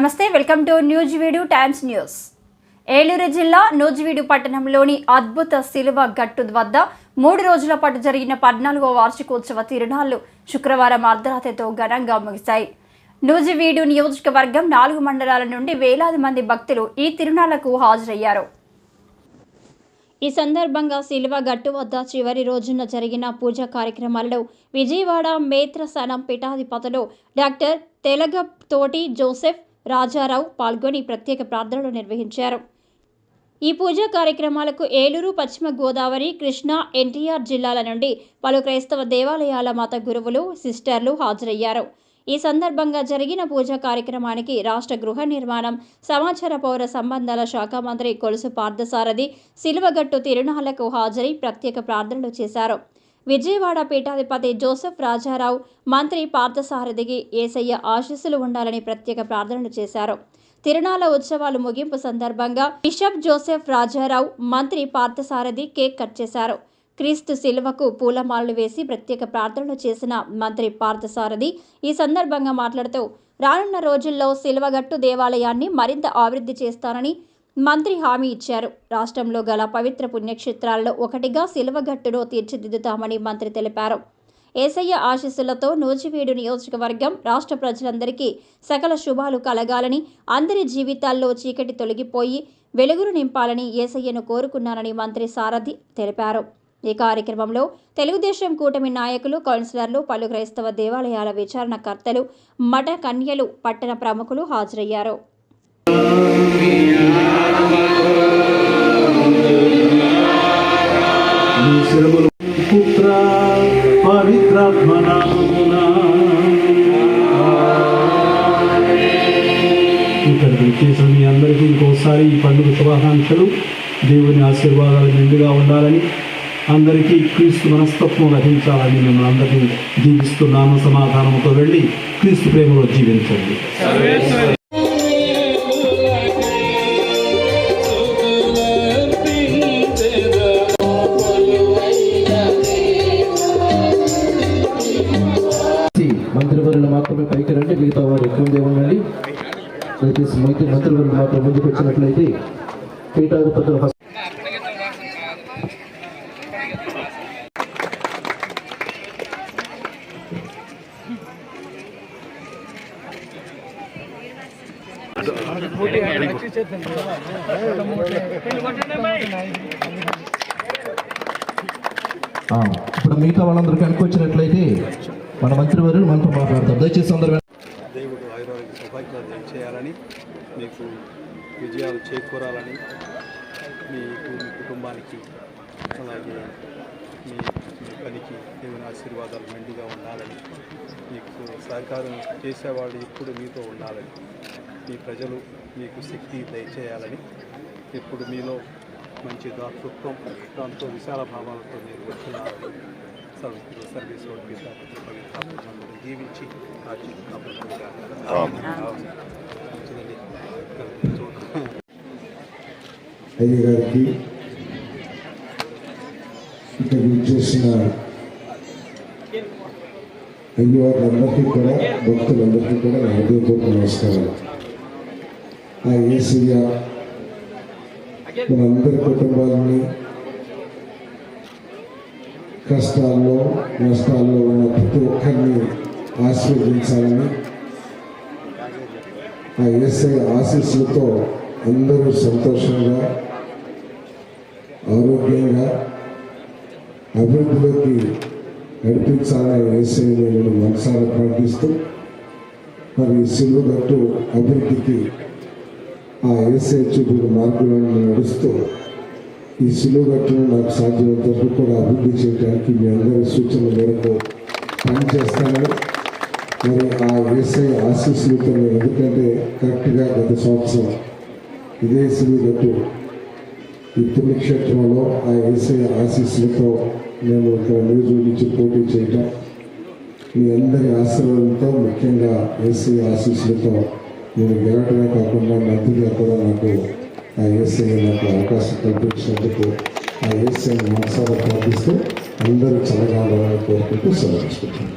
నమస్తే welcome to news video times news. Eluru జిల్లా నూజివీడు పట్టణంలోని అద్భుత శిలువ గట్టు వద్ద మూడు రోజుల పాటు జరిగిన పద్నాలుగో వార్షికోత్సవ తిరునాళ్ళు శుక్రవారం అర్ధరాత్రితో ఘనంగా ముగిశాయి. నూజివీడు నియోజకవర్గం నాలుగు మండలాల నుండి వేలాది మంది భక్తులు ఈ తిరునాళ్ళకు హాజరయ్యారు. ఈ సందర్భంగా శిలువ గట్టు వద్ద చివరి రోజున జరిగిన పూజా కార్యక్రమాలలో విజయవాడ మేత్రసనం పీఠాధిపతులు డాక్టర్ తెలగ తోటి జోసెఫ్ రాజారావు పాల్గొని ప్రత్యేక ప్రార్థనలు నిర్వహించారు. ఈ పూజా కార్యక్రమాలకు ఏలూరు పశ్చిమ గోదావరి కృష్ణా ఎన్టీఆర్ జిల్లాల నుండి పలు క్రైస్తవ దేవాలయాల మత గురువులు సిస్టర్లు హాజరయ్యారు. ఈ సందర్భంగా జరిగిన పూజా కార్యక్రమానికి రాష్ట్ర గృహ నిర్మాణం సమాచార పౌర సంబంధాల శాఖ మంత్రి కొలుసు పార్థసారథి సిలువగట్టు తిరునాళ్ళకు హాజరై ప్రత్యేక ప్రార్థనలు చేశారు. విజయవాడ పీఠాధిపతి జోసెఫ్ రాజారావు మంత్రి పార్థసారథికి ఏసయ్య ఆశీస్సులు ఉండాలని ప్రత్యేక ప్రార్థనలు చేశారు. తిరునాళ్ళ ఉత్సవాలు ముగింపు సందర్భంగా బిషప్ జోసెఫ్ రాజారావు మంత్రి పార్థసారథి కేక్ కట్ చేశారు. క్రీస్తు శిలువకు పూలమాలలు వేసి ప్రత్యేక ప్రార్థనలు చేసిన మంత్రి పార్థసారథి ఈ సందర్భంగా మాట్లాడుతూ రానున్న రోజుల్లో శిలువగట్టు దేవాలయాన్ని మరింత అభివృద్ధి చేస్తానని మంత్రి హామీ ఇచ్చారు. రాష్ట్రంలో గల పవిత్ర పుణ్యక్షేత్రాల్లో ఒకటిగా శిలువగట్టును తీర్చిదిద్దుతామని మంత్రి తెలిపారు. ఏసయ్య ఆశీస్సులతో నూజివీడు నియోజకవర్గం రాష్ట్ర ప్రజలందరికీ సకల శుభాలు కలగాలని అందరి జీవితాల్లో చీకటి తొలగిపోయి వెలుగును నింపాలని ఏసయ్యను కోరుకున్నానని మంత్రి సారథి తెలిపారు. ఈ కార్యక్రమంలో తెలుగుదేశం కూటమి నాయకులు కౌన్సిలర్లు పలు క్రైస్తవ దేవాలయాల విచారణకర్తలు మఠ కన్యలు పట్టణ ప్రముఖులు హాజరయ్యారు. పుత్ర పవిత్రాత్మ నామమున ఇక్కడికి చేసిన మీ అందరికీ ఇంకోసారి ఈ పండుగ శుభాకాంక్షలు దేవుని ఆశీర్వాదాలు మెండుగా ఉండాలని అందరికీ క్రీస్తు మనస్తత్వం లభించాలని మిమ్మల్ని అందరినీ నామ సమాధానంతో వెళ్ళి క్రీస్తు ప్రేమలో జీవించండి. మంత్రివర్యులు మాత్రమే పైకి రండి. మిగతా వారు ఎక్కువ మంది ఉండండి దయచేసి మంత్రి మంత్రివర్యులు మాత్రం ముందుకు వచ్చినట్లయితే పీఠాధిపతులు ఇప్పుడు మిగతా వాళ్ళందరికీ అనుకొచ్చినట్లయితే మన మంత్రి వారు మనతో మాట్లాడతారు. దయచేసి అందరూ దేవుడు ఆయుర్వేద సౌభాగ్యాలు చేయాలని మీకు విజయాలు చేకూరాలని మీకు మీ కుటుంబానికి అలాగే మీ పనికి దేవుని ఆశీర్వాదాలు మెండుగా ఉండాలని మీకు సహకారం చేసేవాళ్ళు ఎప్పుడు మీతో ఉండాలని మీ ప్రజలు మీకు శక్తి దయచేయాలని ఎప్పుడు మీలో మంచి దాతృత్వం దాంతో విశాల భావాలతో మీరు వచ్చినారని సర్వీస్ సర్వీస్ రోడ్ జీవించి అయ్య గారికి ఇక్కడ చేసిన అయ్యవారులందరికీ కూడా భక్తులందరికీ కూడా నా హృదయపూర్వక నమస్కారం ఆ ఏసయ్య మనందరి కుటుంబాలని కష్టాల్లో నష్టాల్లో ఉన్న ప్రతి ఒక్కరిని ఆశీర్వదించాలని ఆ ఎస్ఐ ఆశీస్సులతో అందరూ సంతోషంగా ఆరోగ్యంగా అభివృద్ధిలోకి నడిపించాలని ఎస్ఐ నేను మనసారా ప్రార్థిస్తూ మరి సిల్వగట్టు అభివృద్ధికి ఆ ఎస్ఐ చూపిన మార్గంలో నడుస్తూ ఈ సిలువగట్టును నాకు సాధ్యమైనంత వరకు కూడా అభివృద్ధి చేయడానికి మీ అందరి సూచన మేరకు పనిచేస్తాను. మరి ఆ వేసే ఆశీస్సులతో ఎందుకంటే కరెక్ట్గా గత సంవత్సరం ఇదే సిలువగట్టు ఈ పుణ్యక్షేత్రంలో ఆ వేసే ఆశీస్సులతో నేను ఇక్కడ న్యూస్ నుంచి పోటీ చేయటం మీ అందరి ఆశీర్వాదంతో ముఖ్యంగా వేసే ఆశీస్సులతో నేను గెలవడమే కాకుండా మంత్రిగా కూడా నాకు ఆ ఏసీ నాకు అవకాశం కల్పించినందుకు ఆ ఏసీ మనసారా ప్రార్థిస్తూ అందరూ చల్లగా ఉండాలని కోరుకుంటూ సెలవు తీసుకుంటాను